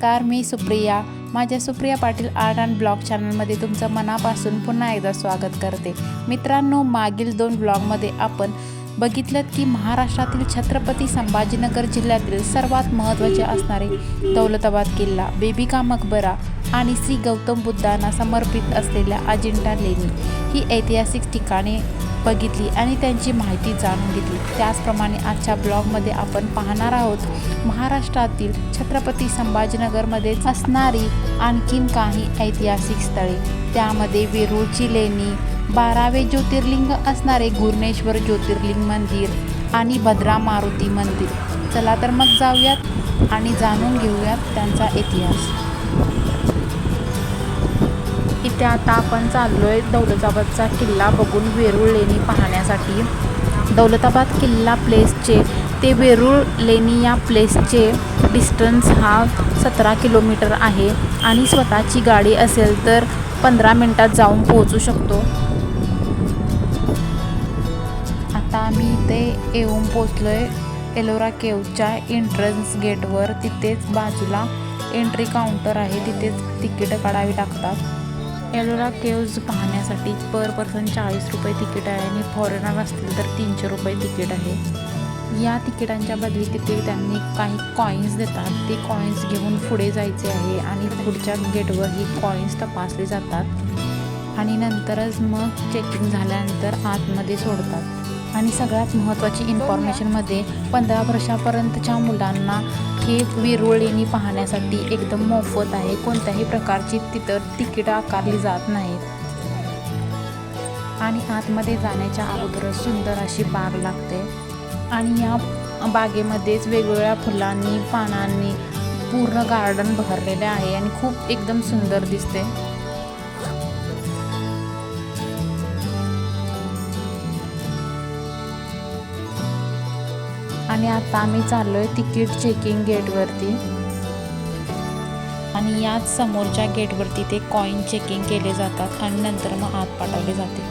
नमस्कार मी सुप्रिया. माझ्या Supriya Patil art and blog चॅनलमध्ये तुमचं मनापासून पुन्हा एकदा स्वागत करते. मित्रांनो मागील दोन ब्लॉगमध्ये आपण बघितलं की महाराष्ट्रातील छत्रपती संभाजीनगर जिल्ह्यातील सर्वात महत्त्वाचे असणारे दौलताबाद किल्ला बेबिका मकबरा आणि श्री गौतम बुद्धांना समर्पित असलेल्या अजिंठा लेणी ही ऐतिहासिक ठिकाणे बघितली आणि त्यांची माहिती जाणून घेतली. त्याचप्रमाणे आजच्या ब्लॉगमध्ये आपण पाहणार आहोत महाराष्ट्रातील छत्रपती संभाजीनगरमध्ये असणारी आणखीन काही ऐतिहासिक स्थळे. त्यामध्ये वेरूळची लेणी बारावे ज्योतिर्लिंग असणारे गुर्नेश्वर ज्योतिर्लिंग मंदिर आणि भद्रा मारुती मंदिर. चला तर मग जाऊयात आणि जाणून घेऊयात त्यांचा इतिहास. इथे आता आपण चाललोय दौलताबादचा किल्ला बघून वेरूळ लेणी पाहण्यासाठी. दौलताबाद किल्ला प्लेसचे ते वेरूळ लेणी या प्लेसचे डिस्टन्स हा सतरा किलोमीटर आहे आणि स्वतःची गाडी असेल तर पंधरा मिनटात जाऊन पोहोचू शकतो. आता आम्ही इथे येऊन पोचलोय एलोरा केवच्या एंट्रन्स गेटवर तिथेच बाजूला एंट्री काउंटर आहे. तिथेच तिकीटं काढावी लागतात. एलोरा केव्ज पाहण्यासाठी पर पर्सन चाळीस रुपये तिकीट आहे आणि फॉरेनर असतील तर तीनशे रुपये तिकीट आहे. या तिकिटांच्या बदली तिथे त्यांनी काही कॉईन्स देतात. ते कॉईन्स घेऊन पुढे जायचे आहे आणि पुढच्या गेटवर ही कॉईन्स तपासले जातात. आणि नंतरच मग चेकिंग झाल्यानंतर आतमध्ये सोडतात. आणि सगळ्यात महत्त्वाची इन्फॉर्मेशनमध्ये पंधरा वर्षापर्यंतच्या मुलांना हे विरुळ लेणी पाहण्यासाठी एकदम मोफत आहे. कोणत्याही प्रकारची तिथं तिकीटं आकारली जात नाहीत. आणि आतमध्ये जाण्याच्या अगोदरच सुंदर अशी बाग लागते. आणि या बागेमध्येच वेगवेगळ्या फुलांनी पानांनी पूर्ण गार्डन भरलेले आहे आणि खूप एकदम सुंदर दिसते. आणि आता आम्ही चाललोय तिकीट चेकिंग गेटवरती आणि याच समोरच्या गेटवरती ते कॉईन चेकिंग केले जातात आणि नंतर मग आत पाठवले जाते.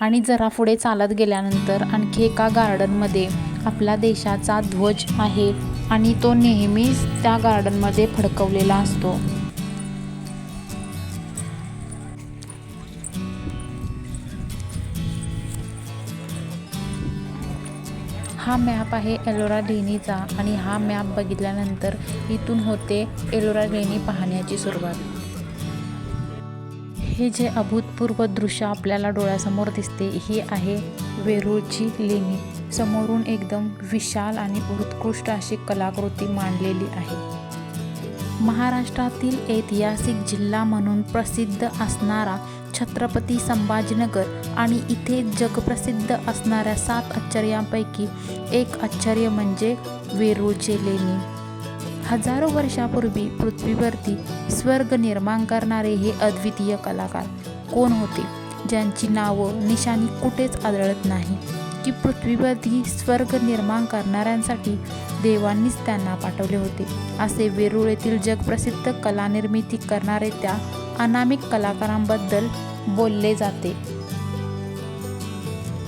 आणि जरा पुढे चालत गेल्यानंतर आणखी एका गार्डनमध्ये आपला देशाचा ध्वज आहे आणि तो नेहमीच त्या गार्डनमध्ये फडकवलेला असतो. हा मॅप आहे एलोरा लेणीचा आणि हा मॅप बघितल्यानंतर इथून होते एलोरा लेणी पाहण्याची सुरुवात. हे जे अभूतपूर्व दृश्य आपल्याला डोळ्यासमोर दिसते ही आहे वेरूळची लेणी. समोरून एकदम विशाल आणि उत्कृष्ट अशी कलाकृती मांडलेली आहे. महाराष्ट्रातील ऐतिहासिक जिल्हा म्हणून प्रसिद्ध असणारा छत्रपती संभाजीनगर आणि इथे जगप्रसिद्ध असणाऱ्या सात आश्चर्यांपैकी एक आश्चर्य म्हणजे वेरूळचे लेणी. हजारो वर्षापूर्वी पृथ्वीवरती स्वर्ग निर्माण करणारे हे अद्वितीय कलाकार कोण होते? ज्यांची नावं निशाणी कुठेच आदळत नाही. की पृथ्वीवरती स्वर्ग निर्माण करणाऱ्यांसाठी देवांनीच त्यांना पाठवले होते. असे वेरूळ येथील जगप्रसिद्ध कलानिर्मिती करणारे त्या अनामिक कलाकारांबद्दल बोलले जाते.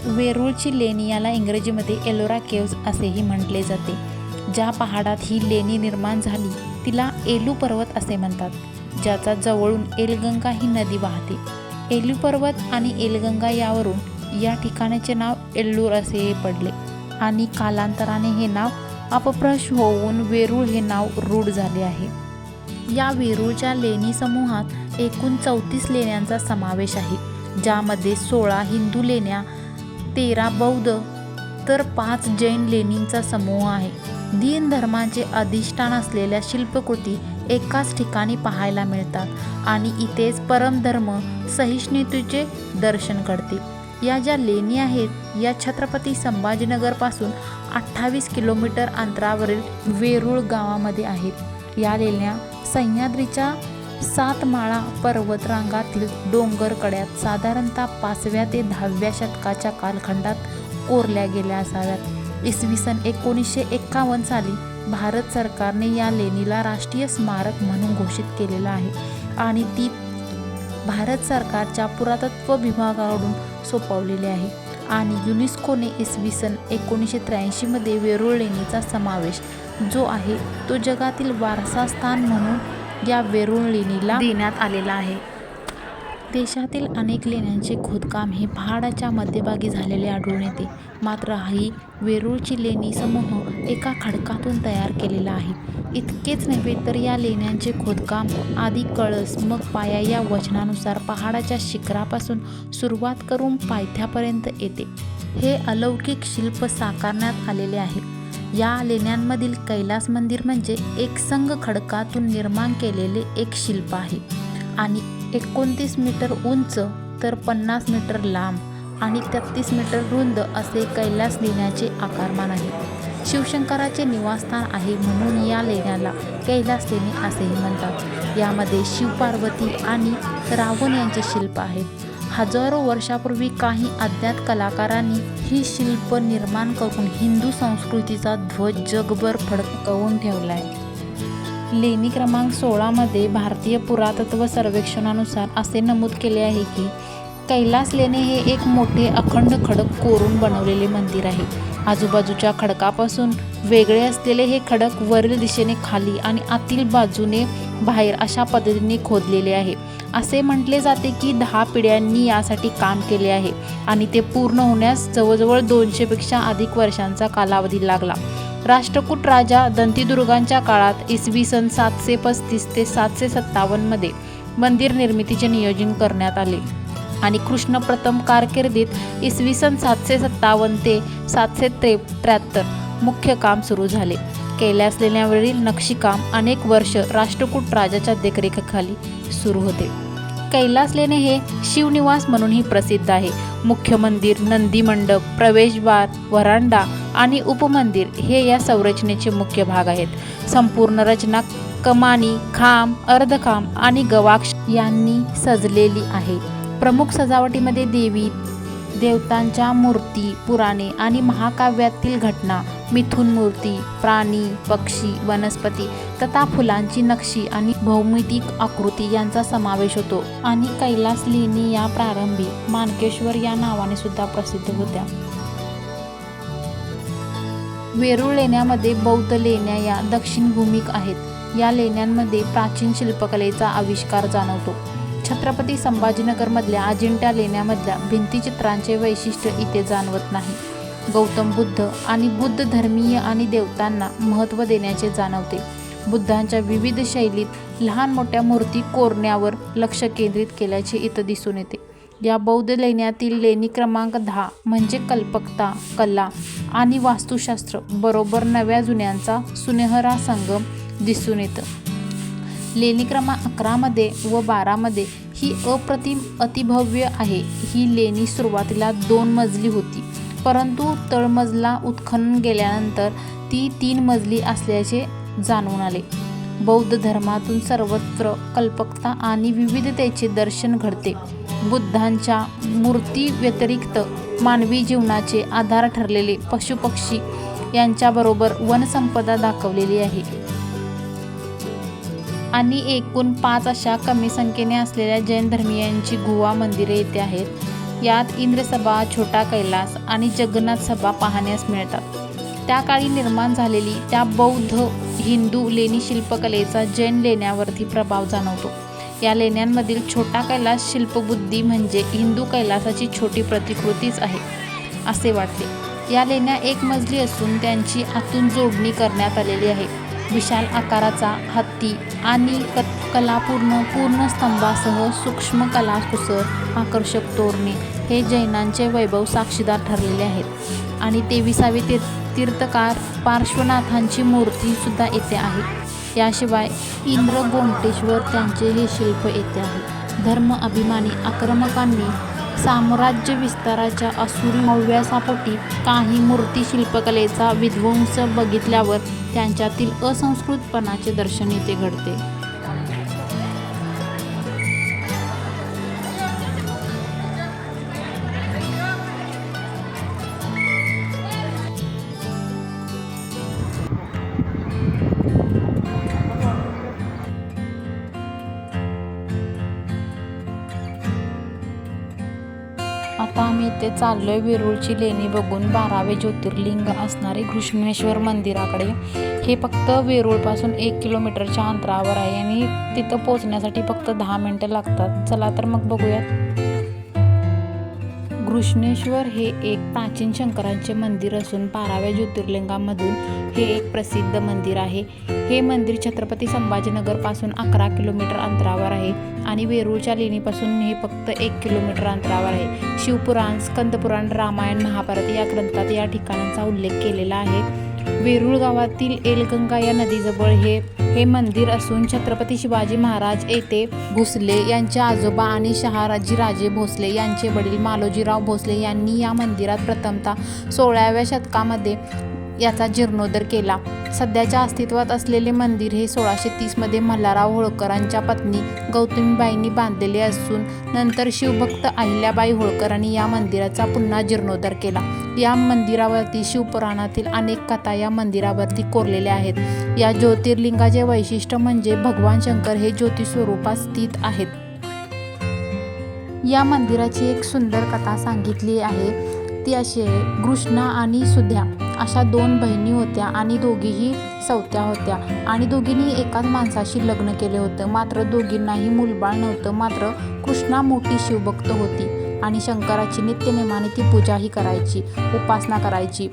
वेरूळची लेणी याला इंग्रजीमध्ये एलोरा केव्ज असेही म्हटले जाते. ज्या पहाडात ही लेणी निर्माण झाली तिला एलू पर्वत असे म्हणतात ज्याचा जवळून एलगंगा ही नदी वाहते. एलू पर्वत आणि एलगंगा यावरून या ठिकाणाचे नाव एल्लूर असे पडले आणि कालांतराने हे नाव अपभ्रंश होऊन वेरूळ हे नाव रूढ झाले आहे. या वेरूळच्या लेणी समूहात एकूण चौतीस लेण्यांचा समावेश आहे ज्यामध्ये सोळा हिंदू लेण्या तेरा बौद्ध तर पाच जैन लेणींचा समूह आहे. दीन धर्माचे अधिष्ठान असलेल्या शिल्पकृती एकाच ठिकाणी पाहायला मिळतात आणि इथेच परमधर्म सहिष्णुतेचे दर्शन घडते या ज्या लेणी आहेत या छत्रपती संभाजीनगरपासून अठ्ठावीस किलोमीटर अंतरावरील वेरूळ गावामध्ये आहेत. या लेण्या सह्याद्रीच्या सातमाळा पर्वतरांगातील डोंगर कड्यात साधारणतः पाचव्या ते दहाव्या शतकाच्या कालखंडात कोरल्या गेल्या असाव्यात. इसवी सन एकोणीसशे एक्कावन्न साली भारत सरकारने या लेणीला राष्ट्रीय स्मारक म्हणून घोषित केलेलं आहे आणि ती भारत सरकारच्या पुरातत्व विभागाकडून सोपवलेली आहे आणि युनेस्कोने इसवी सन एकोणीसशे त्र्याऐंशीमध्ये वेरूळ लेणीचा समावेश जो आहे तो जगातील वारसा स्थान म्हणून या वेरूळ लेणीला देण्यात आलेला आहे. देशातील अनेक लेण्यांचे खोदकाम हे पहाडाच्या मध्यभागी झालेले आढळून येते. मात्र ही वेरूळची लेणी समूह एका खडकातून तयार केलेला आहे. इतकेच नव्हे तर या लेण्यांचे खोदकाम आधी कळस मग पाया या वचनानुसार पहाडाच्या शिखरापासून सुरुवात करून पायथ्यापर्यंत येते. हे अलौकिक शिल्प साकारण्यात आलेले आहे. या लेण्यांमधील कैलास मंदिर म्हणजे एक संघ खडकातून निर्माण केलेले एक शिल्प आहे. आणि एकोणतीस मीटर उंच तर पन्नास मीटर लांब आणि तेहतीस मीटर रुंद असे कैलास लेण्याचे आकारमान आहे. शिवशंकराचे निवासस्थान आहे म्हणून या लेण्याला कैलास लेणी असेही म्हणतात. यामध्ये शिवपार्वती आणि रावण यांचे शिल्प आहेत. हजारो वर्षापूर्वी काही अज्ञात कलाकारांनी ही शिल्प निर्माण करून हिंदू संस्कृतीचा ध्वज जगभर फडकवून ठेवला आहे लेणी क्रमांक सोळामध्ये भारतीय पुरातत्व सर्वेक्षणानुसार असे नमूद केले आहे की कैलास लेणे हे एक मोठे अखंड खडक कोरून बनवलेले मंदिर आहे. आजूबाजूच्या खडकापासून वेगळे असलेले हे खडक वरील दिशेने खाली आणि आतील बाजूने बाहेर अशा पद्धतीने खोदलेले आहे. असे म्हटले जाते की दहा पिढ्यांनी यासाठी काम केले आहे आणि ते पूर्ण होण्यास जवळजवळ दोनशेपेक्षा अधिक वर्षांचा कालावधी लागला. राष्ट्रकूट राजा दंतीदुर्गांच्या काळात इसवी सन सातशे पस्तीस ते सातशे सत्तावन्नमध्ये मंदिर निर्मितीचे नियोजन करण्यात आले आणि कृष्ण प्रथम कारकिर्दीत इसवी सन सातशे सत्तावन्न ते सातशे त्रे त्र्याहत्तर मुख्य काम सुरू झाले. कैलास असलेल्यावरील नक्षीकाम अनेक वर्ष राष्ट्रकूट राजाच्या देखरेखीखाली सुरू होते. कैलास लेणे हे शिवनिवास म्हणूनही प्रसिद्ध आहे. मुख्य मंदिर नंदी मंडप प्रवेशद्वार वरांडा आणि उपमंदिर हे या संरचनेचे मुख्य भाग आहेत. संपूर्ण रचना कमानी खांब अर्धखांब आणि गवाक्ष यांनी सजलेली आहे. प्रमुख सजावटीमध्ये देवी देवतांच्या मूर्ती पुराणे आणि महाकाव्यातील घटना मिथुन मूर्ती प्राणी पक्षी वनस्पती तथा फुलांची नक्षी आणि भौमितिक आकृती यांचा समावेश होतो. आणि कैलास लेणी या प्रारंभी मानकेश्वर या नावाने सुद्धा प्रसिद्ध होत्या. वेरूळ लेण्यामध्ये बौद्ध लेण्या या दक्षिण भूमिक आहेत. या लेण्यांमध्ये प्राचीन शिल्पकलेचा आविष्कार जाणवतो. छत्रपती संभाजीनगरमधल्या अजिंठा लेण्यामधल्या भिंतीचित्रांचे वैशिष्ट्य इथे जाणवत नाही. गौतम बुद्ध आणि बुद्ध धर्मीय आणि देवतांना महत्त्व देण्याचे जाणवते. बुद्धांच्या विविध शैलीत लहान मोठ्या मूर्ती कोरण्यावर लक्ष केंद्रित केल्याचे इथं दिसून येते. या बौद्ध लेण्यातील लेणी क्रमांक दहा म्हणजे कल्पकता कला आणि वास्तुशास्त्र बरोबर नव्या जुन्यांचा सुनेहरा संगम दिसून येतं. लेणी क्रमांक अकरामध्ये व बारामध्ये ही अप्रतिम अतिभव्य आहे. ही लेणी सुरुवातीला दोन मजली होती. परंतु तळमजला उत्खनन गेल्यानंतर ती तीन मजली असल्याचे जाणून आले. बौद्ध धर्मातून सर्वत्र कल्पकता आणि विविधतेचे दर्शन घडते. बुद्धांच्या मूर्ती व्यतिरिक्त मानवी जीवनाचे आधार ठरलेले पशुपक्षी यांच्याबरोबर वनसंपदा दाखवलेली आहे. आणि एकूण पाच अशा कमी संख्येने असलेल्या जैन धर्मीयांची गुहा मंदिरे येथे आहेत. यात इंद्रसभा छोटा कैलास आणि जगन्नाथ सभा पाहण्यास मिळतात. त्या काळी निर्माण झालेली त्या बौद्ध हिंदू लेणी शिल्पकलेचा जैन लेण्यावरती प्रभाव जाणवतो. या लेण्यांमधील छोटा कैलास शिल्पबुद्धी म्हणजे हिंदू कैलासाची छोटी प्रतिकृतीच आहे असे वाटते. या लेण्या एक मजली असून त्यांची आतून जोडणी करण्यात आलेली आहे. विशाल आकाराचा हत्ती आणि कत् कलापूर्ण पूर्ण स्तंभासह सूक्ष्म कलाकुसर आकर्षक तोरणे हे जैनांचे वैभव साक्षीदार ठरलेले आहेत. आणि तेविसावे तीर्थ तीर्थकार पार्श्वनाथांची मूर्तीसुद्धा येथे आहे. याशिवाय इंद्र गोमटेश्वर त्यांचे हे शिल्प येथे आहे. धर्म अभिमानी आक्रमकांनी साम्राज्य विस्ताराच्या असुरी मव्यासापोटी काही मूर्ती शिल्पकलेचा विध्वंस बघितल्यावर त्यांच्यातील असंस्कृतपणाचे दर्शन येथे घडते. आता आम्ही इथे चाललोय वेरूळची लेणी बघून बारावे ज्योतिर्लिंग असणारे घृष्णेश्वर मंदिराकडे. हे फक्त वेरूळपासून एक किलोमीटरच्या अंतरावर आहे आणि तिथं पोचण्यासाठी फक्त दहा मिनटं लागतात. चला तर मग बघूयात. घृष्णेश्वर हे एक प्राचीन शंकरांचे मंदिर असून बाराव्या ज्योतिर्लिंगामधून हे एक प्रसिद्ध मंदिर आहे. हे मंदिर छत्रपती संभाजीनगरपासून अकरा किलोमीटर अंतरावर आहे आणि वेरूळच्या लेणीपासून हे फक्त एक किलोमीटर अंतरावर आहे. शिवपुराण स्कंदपुराण रामायण महाभारत या ग्रंथात या ठिकाणांचा उल्लेख केलेला आहे. वेरूळ गावातील एलगंगा या नदीजवळ हे हे मंदिर असून छत्रपती शिवाजी महाराज येथे भोसले यांचे आजोबा आणि शहाजी राजे भोसले यांचे वडील मालोजीराव भोसले यांनी या मंदिरात प्रथमतः सोळाव्या शतकामध्ये याचा जीर्णोद्धार केला. सध्याच्या अस्तित्वात असलेले मंदिर हे सोळाशे तीसमध्ये मल्हारराव होळकरांच्या पत्नी गौतमीबाईंनी बांधलेले असून नंतर शिवभक्त अहिल्याबाई होळकरांनी या मंदिराचा पुन्हा जीर्णोद्धार केला. या मंदिरावरती शिवपुराणातील अनेक कथा या मंदिरावरती कोरलेल्या आहेत. या ज्योतिर्लिंगाचे वैशिष्ट्य म्हणजे भगवान शंकर हे ज्योतिस्वरूपात स्थित आहेत. या मंदिराची एक सुंदर कथा सांगितली आहे. ती अशी आहे कृष्णा आणि सुध्या. अशा दोन बहिणी होत्या आणि दोघीही सवत्या होत्या. आणि दोघींनी एकाच माणसाशी लग्न केले होतं. मात्र दोघींनाही मूलबाळ नव्हतं. मात्र कृष्णा मोठी शिवभक्त होती आणि शंकराची नित्यनेमाने ती पूजाही करायची उपासना करायची.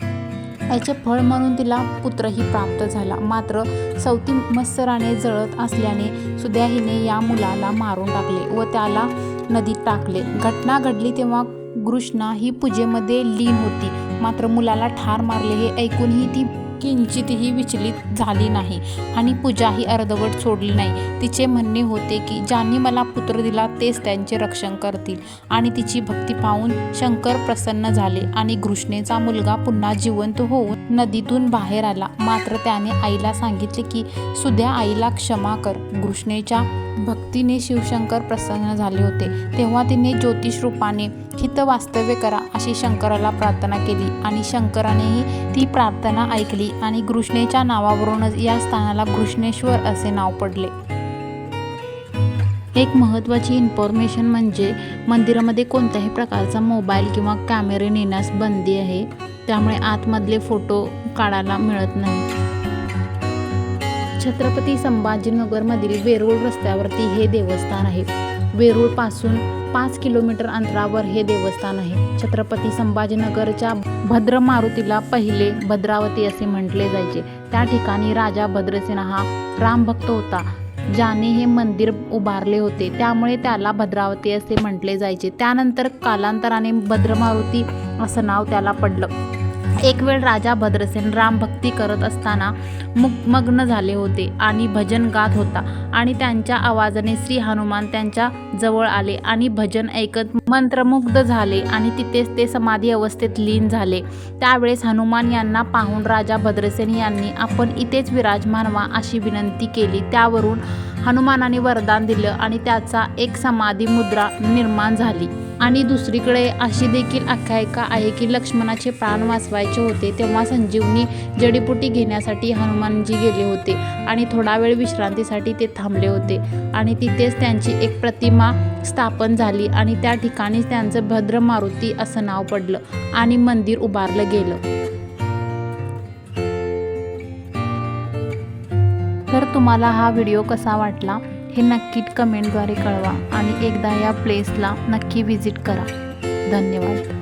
याचे फळ म्हणून तिला पुत्रही प्राप्त झाला. मात्र सवती मत्सराने जळत असल्याने सुद्याहीने या मुलाला मारून टाकले व त्याला नदीत टाकले. घटना घडली तेव्हा कृष्णा ही पूजेमध्ये लीन होती. मात्र मुलाला ठार मारले हे ऐकूनही ती किंचितही विचलित झाली नाही आणि पूजाही अर्धवट सोडली नाही. तिचे म्हणणे होते की ज्यांनी मला पुत्र दिला तेच त्यांचे रक्षण करतील. आणि तिची भक्ती पाहून शंकर प्रसन्न झाले आणि घृष्णेचा मुलगा पुन्हा जिवंत होऊन नदीतून बाहेर आला. मात्र त्याने आईला सांगितले की सुद्या आईला क्षमा कर घृष्णेच्या भक्तीने शिवशंकर प्रसन्न झाले होते. तेव्हा तिने ज्योतिष रूपाने हित वास्तव्य करा अशी शंकराला प्रार्थना केली आणि शंकरानेही ती प्रार्थना ऐकली आणि कृष्णेच्या नावावरूनच या स्थानाला कृष्णेश्वर असे नाव पडले. एक महत्त्वाची इन्फॉर्मेशन म्हणजे मंदिरामध्ये कोणत्याही प्रकारचा मोबाईल किंवा कॅमेरे नेण्यास बंदी आहे. त्यामुळे आतमधले फोटो काढायला मिळत नाही. छत्रपती संभाजीनगरमधील वेरूळ रस्त्यावरती हे देवस्थान आहे. वेरूळपासून पाच किलोमीटर अंतरावर हे देवस्थान आहे. छत्रपती संभाजीनगरच्या भद्र मारुतीला पहिले भद्रावती असे म्हटले जायचे. त्या ठिकाणी राजा भद्रसेन हा रामभक्त होता ज्याने हे मंदिर उभारले होते. त्यामुळे त्याला भद्रावती असे म्हटले जायचे. त्यानंतर कालांतराने भद्रमारुती असं नाव त्याला पडलं. एक वेळ राजा भद्रसेन रामभक्ती करत असताना मुग मग्न झाले होते आणि भजन गात होता. आणि त्यांच्या आवाजाने श्री हनुमान त्यांच्या जवळ आले आणि भजन ऐकत मंत्रमुग्ध झाले आणि तिथेच ते समाधी अवस्थेत लीन झाले. त्यावेळेस हनुमान यांना पाहून राजा भद्रसेन यांनी आपण इथेच विराजमान व्हा अशी विनंती केली. त्यावरून हनुमानाने वरदान दिलं आणि त्याचा एक समाधी मुद्रा निर्माण झाली. आणि दुसरीकडे अशी देखील आख्यायिका आहे की लक्ष्मणाचे प्राण वाचवायचे होते तेव्हा संजीवनी जडीबुटी घेण्यासाठी हनुमान हनुमानजी गेले होते आणि थोडा वेळ विश्रांतीसाठी ते थांबले होते. आणि तिथेच त्यांची एक प्रतिमा स्थापन झाली आणि त्या ठिकाणीच त्यांचं भद्र मारुती असं नाव पडलं आणि मंदिर उभारलं गेलं. तर तुम्हाला हा व्हिडिओ कसा वाटला हे नक्की कमेंटद्वारे कळवा आणि एकदा या प्लेसला नक्की व्हिजिट करा. धन्यवाद.